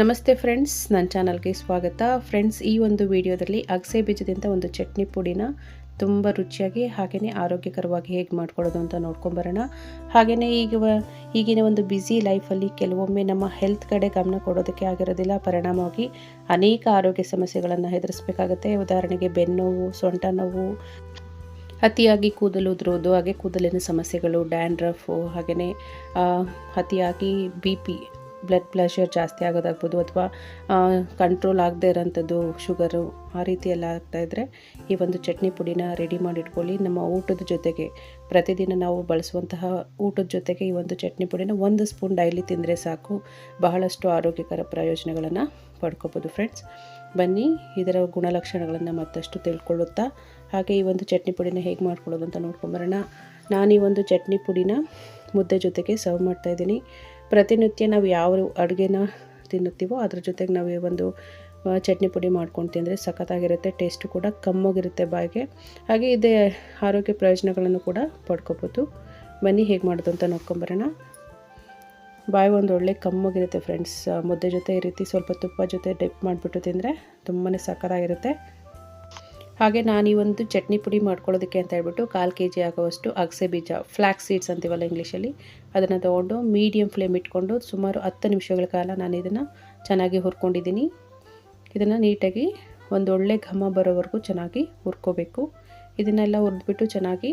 ನಮಸ್ತೆ ಫ್ರೆಂಡ್ಸ್ ನನ್ನ ಚಾನಲ್ಗೆ ಸ್ವಾಗತ. ಫ್ರೆಂಡ್ಸ್ ಈ ಒಂದು ವಿಡಿಯೋದಲ್ಲಿ ಅಗಸೆ ಬೀಜದಿಂದ ಒಂದು ಚಟ್ನಿ ಪುಡಿನ ತುಂಬ ರುಚಿಯಾಗಿ ಹಾಗೆಯೇ ಆರೋಗ್ಯಕರವಾಗಿ ಹೇಗೆ ಮಾಡ್ಕೊಳ್ಳೋದು ಅಂತ ನೋಡ್ಕೊಂಬರೋಣ. ಹಾಗೆಯೇ ಈಗ ಈಗಿನ ಒಂದು ಬ್ಯುಸಿ ಲೈಫಲ್ಲಿ ಕೆಲವೊಮ್ಮೆ ನಮ್ಮ ಹೆಲ್ತ್ ಕಡೆ ಗಮನ ಕೊಡೋದಕ್ಕೆ ಆಗಿರೋದಿಲ್ಲ. ಪರಿಣಾಮವಾಗಿ ಅನೇಕ ಆರೋಗ್ಯ ಸಮಸ್ಯೆಗಳನ್ನು ಎದುರಿಸಬೇಕಾಗತ್ತೆ. ಉದಾಹರಣೆಗೆ ಬೆನ್ನೋವು, ಸೊಂಟ ನೋವು, ಅತಿಯಾಗಿ ಕೂದಲು ಉದುರೋದು, ಹಾಗೆ ಕೂದಲಿನ ಸಮಸ್ಯೆಗಳು ಡ್ಯಾಂಡ್ರಫು ಹಾಗೆಯೇ ಅತಿಯಾಗಿ ಬಿ ಪಿ ಬ್ಲಡ್ ಪ್ರೆಷರ್ ಜಾಸ್ತಿ ಆಗೋದಾಗ್ಬೋದು ಅಥವಾ ಕಂಟ್ರೋಲ್ ಆಗದೇ ಇರೋಂಥದ್ದು ಶುಗರು ಆ ರೀತಿ ಎಲ್ಲ ಆಗ್ತಾಯಿದ್ರೆ ಈ ಒಂದು ಚಟ್ನಿ ಪುಡಿನ ರೆಡಿ ಮಾಡಿ ಇಟ್ಕೊಳ್ಳಿ ನಮ್ಮ ಊಟದ ಜೊತೆಗೆ ಪ್ರತಿದಿನ ನಾವು ಬಳಸುವಂತಹ ಊಟದ ಜೊತೆಗೆ ಈ ಒಂದು ಚಟ್ನಿ ಪುಡಿನ ಒಂದು ಸ್ಪೂನ್ ಡೈಲಿ ತಿಂದರೆ ಸಾಕು. ಬಹಳಷ್ಟು ಆರೋಗ್ಯಕರ ಪ್ರಯೋಜನಗಳನ್ನು ಪಡ್ಕೋಬೋದು ಫ್ರೆಂಡ್ಸ್ ಬನ್ನಿ, ಇದರ ಗುಣಲಕ್ಷಣಗಳನ್ನು ಮತ್ತಷ್ಟು ತಿಳ್ಕೊಳ್ಳುತ್ತಾ, ಹಾಗೆ ಈ ಒಂದು ಚಟ್ನಿ ಪುಡಿನ ಹೇಗೆ ಮಾಡ್ಕೊಳ್ಳೋದು ಅಂತ ನೋಡ್ಕೊಂಬರೋಣ ನಾನು ಈ ಒಂದು ಚಟ್ನಿ ಪುಡಿನ ಮುದ್ದೆ ಜೊತೆಗೆ ಸರ್ವ್ ಮಾಡ್ತಾಯಿದ್ದೀನಿ ಪ್ರತಿನಿತ್ಯ ನಾವು ಯಾವ ಅಡುಗೆನ ತಿನ್ನುತ್ತೀವೋ ಅದ್ರ ಜೊತೆಗೆ ನಾವು ಒಂದು ಚಟ್ನಿ ಪುಡಿ ಮಾಡ್ಕೊಂಡು ತಿಂದರೆ ಸಖತ್ತಾಗಿರುತ್ತೆ ಟೇಸ್ಟು ಕೂಡ ಕಮ್ಮಾಗಿರುತ್ತೆ ಬಾಯಿಗೆ. ಹಾಗೆ ಇದೇ ಆರೋಗ್ಯ ಪ್ರಯೋಜನಗಳನ್ನು ಕೂಡ ಪಡ್ಕೋಬೋದು. ಬನ್ನಿ, ಹೇಗೆ ಮಾಡೋದು ಅಂತ ನೋಡ್ಕೊಂಬರೋಣ. ಬಾಯಿ ಒಂದು ಒಳ್ಳೆ ಕಮ್ಮಾಗಿರುತ್ತೆ ಫ್ರೆಂಡ್ಸ್ ಮುದ್ದೆ ಜೊತೆ ಈ ರೀತಿ ಸ್ವಲ್ಪ ತುಪ್ಪ ಜೊತೆ ಡಿಪ್ ಮಾಡಿಬಿಟ್ಟು ತಿಂದರೆ ತುಂಬಾ ಸಖತ್ತಾಗಿರುತ್ತೆ. ಹಾಗೆ ನಾನು ಈ ಒಂದು ಚಟ್ನಿ ಪುಡಿ ಮಾಡ್ಕೊಳ್ಳೋದಕ್ಕೆ ಅಂತ ಹೇಳ್ಬಿಟ್ಟು ಕಾಲು ಕೆ ಜಿ ಆಗುವಷ್ಟು ಅಗಸೆ ಬೀಜ ಫ್ಲ್ಯಾಕ್ ಸೀಡ್ಸ್ ಅಂತೀವಲ್ಲ ಇಂಗ್ಲೀಷಲ್ಲಿ, ಅದನ್ನು ತೊಗೊಂಡು ಮೀಡಿಯಮ್ ಫ್ಲೇಮ್ ಇಟ್ಕೊಂಡು ಸುಮಾರು ಹತ್ತು ನಿಮಿಷಗಳ ಕಾಲ ನಾನು ಇದನ್ನು ಚೆನ್ನಾಗಿ ಹುರ್ಕೊಂಡಿದ್ದೀನಿ. ಇದನ್ನು ನೀಟಾಗಿ ಒಂದು ಒಳ್ಳೆ ಘಮ ಬರೋವರೆಗೂ ಚೆನ್ನಾಗಿ ಹುರ್ಕೋಬೇಕು. ಇದನ್ನೆಲ್ಲ ಹುರಿದ್ಬಿಟ್ಟು ಚೆನ್ನಾಗಿ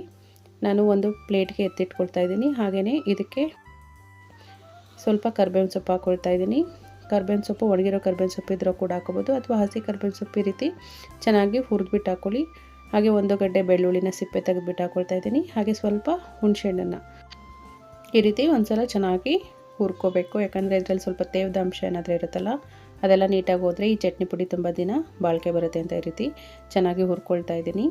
ನಾನು ಒಂದು ಪ್ಲೇಟ್ಗೆ ಎತ್ತಿಟ್ಕೊಳ್ತಾ ಇದ್ದೀನಿ. ಹಾಗೆಯೇ ಇದಕ್ಕೆ ಸ್ವಲ್ಪ ಕರ್ಬೇವಿನ ಸೊಪ್ಪು ಹಾಕ್ಕೊಳ್ತಾ ಇದ್ದೀನಿ. ಕರ್ಬೇವಿನ ಸೊಪ್ಪು, ಒಣಗಿರೋ ಕರ್ಬೇವಿನ ಸೊಪ್ಪು ಇದ್ರೂ ಕೂಡ ಹಾಕೋಬೋದು ಅಥವಾ ಹಸಿ ಕರ್ಬೇವಿನ ಸೊಪ್ಪು ಈ ರೀತಿ ಚೆನ್ನಾಗಿ ಹುರಿದ್ಬಿಟ್ಟು ಹಾಕೊಳ್ಳಿ. ಹಾಗೆ ಒಂದು ಗಡ್ಡೆ ಬೆಳ್ಳುಳ್ಳಿನ ಸಿಪ್ಪೆ ತೆಗೆದುಬಿಟ್ಟು ಹಾಕೊಳ್ತಾ ಇದ್ದೀನಿ. ಹಾಗೆ ಸ್ವಲ್ಪ ಹುಣಸೆಹಣ್ಣನ್ನು ಈ ರೀತಿ ಒಂದ್ಸಲ ಚೆನ್ನಾಗಿ ಹುರ್ಕೋಬೇಕು. ಯಾಕಂದರೆ ಇದರಲ್ಲಿ ಸ್ವಲ್ಪ ತೇವದ ಅಂಶ ಏನಾದರೂ ಇರುತ್ತಲ್ಲ, ಅದೆಲ್ಲ ನೀಟಾಗಿ ಹೋದರೆ ಈ ಚಟ್ನಿ ಪುಡಿ ತುಂಬ ದಿನ ಬಾಳಿಕೆ ಬರುತ್ತೆ ಅಂತ ಈ ರೀತಿ ಚೆನ್ನಾಗಿ ಹುರ್ಕೊಳ್ತಾ ಇದ್ದೀನಿ.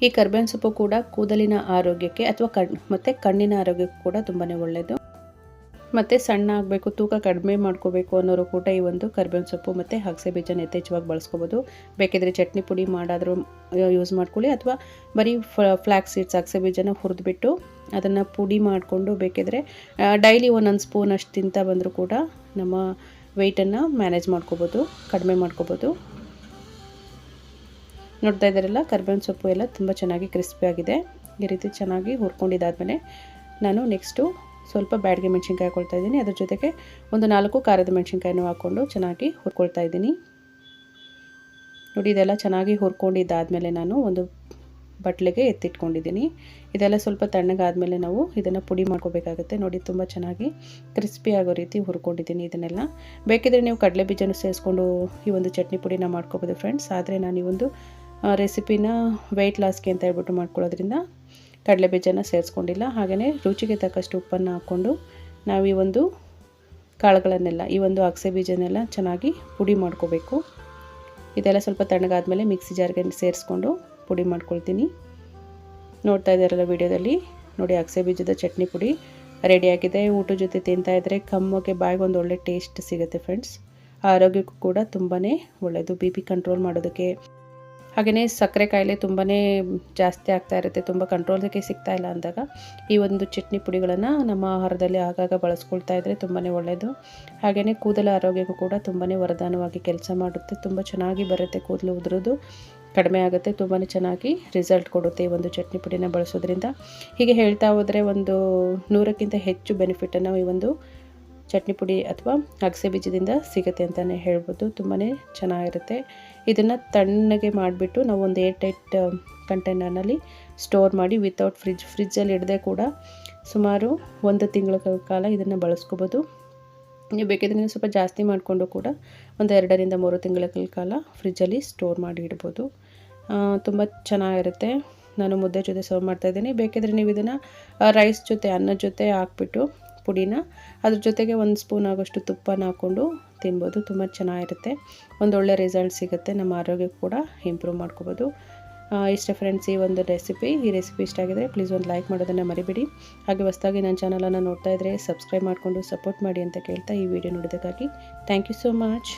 ಈ ಕರ್ಬೇವಿನ ಸೊಪ್ಪು ಕೂಡ ಕೂದಲಿನ ಆರೋಗ್ಯಕ್ಕೆ ಅಥವಾ ಕಣ್, ಮತ್ತು ಕಣ್ಣಿನ ಆರೋಗ್ಯಕ್ಕೂ ಕೂಡ ತುಂಬಾ ಒಳ್ಳೆಯದು ಮತ್ತು ಸಣ್ಣ ಆಗಬೇಕು, ತೂಕ ಕಡಿಮೆ ಮಾಡ್ಕೋಬೇಕು ಅನ್ನೋರು ಕೂಡ ಈ ಒಂದು ಕರ್ಬೇವಿನ ಸೊಪ್ಪು ಮತ್ತು ಅಗಸೆ ಬೀಜನ ಯಥೇಚ್ಛವಾಗಿ ಬಳಸ್ಕೋಬೋದು. ಬೇಕಿದ್ರೆ ಚಟ್ನಿ ಪುಡಿ ಮಾಡಾದರೂ ಯೂಸ್ ಮಾಡ್ಕೊಳ್ಳಿ ಅಥವಾ ಬರೀ ಫ್ಲ್ಯಾಕ್ ಸೀಡ್ಸ್ ಅಗಸೆ ಬೀಜನ ಹುರಿದ್ಬಿಟ್ಟು ಅದನ್ನು ಪುಡಿ ಮಾಡಿಕೊಂಡು ಬೇಕಿದ್ರೆ ಡೈಲಿ ಒಂದೊಂದು ಸ್ಪೂನ್ ಅಷ್ಟು ತಿಂತಾ ಬಂದರೂ ಕೂಡ ನಮ್ಮ ವೆಯ್ಟನ್ನು ಮ್ಯಾನೇಜ್ ಮಾಡ್ಕೋಬೋದು, ಕಡಿಮೆ ಮಾಡ್ಕೋಬೋದು. ನೋಡ್ತಾ ಇದ್ದಾರಲ್ಲ, ಕರ್ಬೇವಿನ ಸೊಪ್ಪು ಎಲ್ಲ ತುಂಬ ಚೆನ್ನಾಗಿ ಕ್ರಿಸ್ಪಿಯಾಗಿದೆ ಈ ರೀತಿ ಚೆನ್ನಾಗಿ ಹುರ್ಕೊಂಡಿದ್ದಾದಮೇಲೆ ನಾನು ನೆಕ್ಸ್ಟು ಸ್ವಲ್ಪ ಬ್ಯಾಡಿಗೆ ಮೆಣಸಿನ್ಕಾಯಿ ಹಾಕೊಳ್ತಾ ಇದ್ದೀನಿ. ಅದ್ರ ಜೊತೆಗೆ ಒಂದು ನಾಲ್ಕು ಖಾರದ ಮೆಣಸಿನ್ಕಾಯಿನೂ ಹಾಕ್ಕೊಂಡು ಚೆನ್ನಾಗಿ ಹುರ್ಕೊಳ್ತಾ ಇದ್ದೀನಿ. ನೋಡಿ, ಇದೆಲ್ಲ ಚೆನ್ನಾಗಿ ಹುರ್ಕೊಂಡಿದ್ದಾದಮೇಲೆ ನಾನು ಒಂದು ಬಟ್ಲಿಗೆ ಎತ್ತಿಟ್ಕೊಂಡಿದ್ದೀನಿ. ಇದೆಲ್ಲ ಸ್ವಲ್ಪ ತಣ್ಣಗಾದಮೇಲೆ ನಾವು ಇದನ್ನು ಪುಡಿ ಮಾಡ್ಕೋಬೇಕಾಗುತ್ತೆ. ನೋಡಿ, ತುಂಬ ಚೆನ್ನಾಗಿ ಕ್ರಿಸ್ಪಿ ಆಗೋ ರೀತಿ ಹುರ್ಕೊಂಡಿದ್ದೀನಿ ಇದನ್ನೆಲ್ಲ. ಬೇಕಿದ್ರೆ ನೀವು ಕಡಲೆ ಬೀಜನೂ ಸೇರಿಸ್ಕೊಂಡು ಈ ಒಂದು ಚಟ್ನಿ ಪುಡಿನ ಮಾಡ್ಕೋಬೋದು ಫ್ರೆಂಡ್ಸ್ ಆದರೆ ನಾನು ಈ ಒಂದು ರೆಸಿಪಿನ ವೆಯ್ಟ್ ಲಾಸ್ಗೆ ಅಂತ ಹೇಳ್ಬಿಟ್ಟು ಮಾಡ್ಕೊಳ್ಳೋದ್ರಿಂದ ಕಡಲೆ ಬೀಜನ ಸೇರಿಸ್ಕೊಂಡಿಲ್ಲ. ಹಾಗೆಯೇ ರುಚಿಗೆ ತಕ್ಕಷ್ಟು ಉಪ್ಪನ್ನು ಹಾಕ್ಕೊಂಡು ನಾವು ಈ ಒಂದು ಕಾಳುಗಳನ್ನೆಲ್ಲ, ಈ ಒಂದು ಅಗಸೆ ಬೀಜನೆಲ್ಲ ಚೆನ್ನಾಗಿ ಪುಡಿ ಮಾಡ್ಕೋಬೇಕು. ಇದೆಲ್ಲ ಸ್ವಲ್ಪ ತಣ್ಣಗಾದ್ಮೇಲೆ ಮಿಕ್ಸಿ ಜಾರ್ಗೆ ಸೇರಿಸ್ಕೊಂಡು ಪುಡಿ ಮಾಡ್ಕೊಳ್ತೀನಿ. ನೋಡ್ತಾ ಇದ್ದಾರಲ್ಲ ವಿಡಿಯೋದಲ್ಲಿ? ನೋಡಿ, ಅಗಸೆ ಬೀಜದ ಚಟ್ನಿ ಪುಡಿ ರೆಡಿಯಾಗಿದೆ ಊಟದ ಜೊತೆ ತಿಂತಾ ಇದ್ದರೆ ಕಮ್ಮಗೆ ಬಾಯಿಗೆ ಒಂದು ಒಳ್ಳೆ ಟೇಸ್ಟ್ ಸಿಗುತ್ತೆ ಫ್ರೆಂಡ್ಸ್ ಆರೋಗ್ಯಕ್ಕೂ ಕೂಡ ತುಂಬಾ ಒಳ್ಳೆಯದು ಬಿ ಪಿ ಕಂಟ್ರೋಲ್ ಮಾಡೋದಕ್ಕೆ. ಹಾಗೆಯೇ ಸಕ್ಕರೆ ಕಾಯಿಲೆ ತುಂಬಾ ಜಾಸ್ತಿ ಆಗ್ತಾ ಇರುತ್ತೆ, ತುಂಬ ಕಂಟ್ರೋಲ್ಗೆ ಸಿಗ್ತಾ ಇಲ್ಲ ಅಂದಾಗ ಈ ಒಂದು ಚಟ್ನಿ ಪುಡಿಗಳನ್ನು ನಮ್ಮ ಆಹಾರದಲ್ಲಿ ಆಗಾಗ ಬಳಸ್ಕೊಳ್ತಾ ಇದ್ದರೆ ತುಂಬಾ ಒಳ್ಳೆಯದು ಹಾಗೆಯೇ ಕೂದಲ ಆರೋಗ್ಯಕ್ಕೂ ಕೂಡ ತುಂಬಾ ವರದಾನವಾಗಿ ಕೆಲಸ ಮಾಡುತ್ತೆ, ತುಂಬ ಚೆನ್ನಾಗಿ ಬರುತ್ತೆ ಕೂದಲು ಉದುರೋದು, ಕಡಿಮೆ ಆಗುತ್ತೆ ತುಂಬಾ ಚೆನ್ನಾಗಿ ರಿಸಲ್ಟ್ ಕೊಡುತ್ತೆ ಈ ಒಂದು ಚಟ್ನಿ ಪುಡಿನ ಬಳಸೋದ್ರಿಂದ. ಹೀಗೆ ಹೇಳ್ತಾ ಹೋದರೆ ಒಂದು ನೂರಕ್ಕಿಂತ ಹೆಚ್ಚು ಬೆನಿಫಿಟನ್ನು ಈ ಒಂದು ಚಟ್ನಿ ಪುಡಿ ಅಥವಾ ಅಗಸೆ ಬೀಜದಿಂದ ಸಿಗುತ್ತೆ ಅಂತಲೇ ಹೇಳ್ಬೋದು. ತುಂಬಾ ಚೆನ್ನಾಗಿರುತ್ತೆ. ಇದನ್ನು ತಣ್ಣಗೆ ಮಾಡಿಬಿಟ್ಟು ನಾವು ಒಂದು ಏರ್ ಟೈಟ್ ಕಂಟೈನರ್ನಲ್ಲಿ ಸ್ಟೋರ್ ಮಾಡಿ ವಿತೌಟ್ ಫ್ರಿಜ್ ಫ್ರಿಜ್ಜಲ್ಲಿ ಇಡದೆ ಕೂಡ ಸುಮಾರು ಒಂದು ತಿಂಗಳ ಕಾಲ ಇದನ್ನು ಬಳಸ್ಕೋಬೋದು. ನೀವು ಬೇಕಿದ್ರೆ ನೀವು ಸ್ವಲ್ಪ ಜಾಸ್ತಿ ಮಾಡಿಕೊಂಡು ಕೂಡ ಒಂದು ಎರಡರಿಂದ ಮೂರು ತಿಂಗಳ ಕಾಲ ಫ್ರಿಜ್ಜಲ್ಲಿ ಸ್ಟೋರ್ ಮಾಡಿ ಇಡ್ಬೋದು. ತುಂಬ ಚೆನ್ನಾಗಿರುತ್ತೆ. ನಾನು ಮುದ್ದೆ ಜೊತೆ ಸರ್ವ್ ಮಾಡ್ತಾಯಿದ್ದೀನಿ ಬೇಕಿದ್ರೆ ನೀವು ಇದನ್ನು ರೈಸ್ ಜೊತೆ ಅನ್ನದ ಜೊತೆ ಹಾಕ್ಬಿಟ್ಟು ಪುಡಿನ. ಅದ್ರ ಜೊತೆಗೆ ಒಂದು ಸ್ಪೂನ್ ಆಗೋಷ್ಟು ತುಪ್ಪನ ಹಾಕ್ಕೊಂಡು ತಿನ್ಬೋದು. ತುಂಬ ಚೆನ್ನಾಗಿರುತ್ತೆ. ಒಂದೊಳ್ಳೆ ರಿಸಲ್ಟ್ ಸಿಗುತ್ತೆ. ನಮ್ಮ ಆರೋಗ್ಯ ಕೂಡ ಇಂಪ್ರೂವ್ ಮಾಡ್ಕೋಬೋದು. ಇಷ್ಟ ಫ್ರೆಂಡ್ಸ್ ಈ ಒಂದು ರೆಸಿಪಿ ಈ ರೆಸಿಪಿ ಇಷ್ಟ ಆಗಿದ್ರೆ ಪ್ಲೀಸ್ ಒಂದು ಲೈಕ್ ಮಾಡೋದನ್ನು ಮರಿಬೇಡಿ. ಹಾಗೆ ಹೊಸದಾಗಿ ನನ್ನ ಚಾನಲನ್ನು ನೋಡ್ತಾ ಇದ್ದರೆ ಸಬ್ಸ್ಕ್ರೈಬ್ ಮಾಡಿಕೊಂಡು ಸಪೋರ್ಟ್ ಮಾಡಿ ಅಂತ ಕೇಳ್ತಾ ಈ ವಿಡಿಯೋ ನೋಡೋದಕ್ಕಾಗಿ ಥ್ಯಾಂಕ್ ಯು ಸೋ ಮಚ್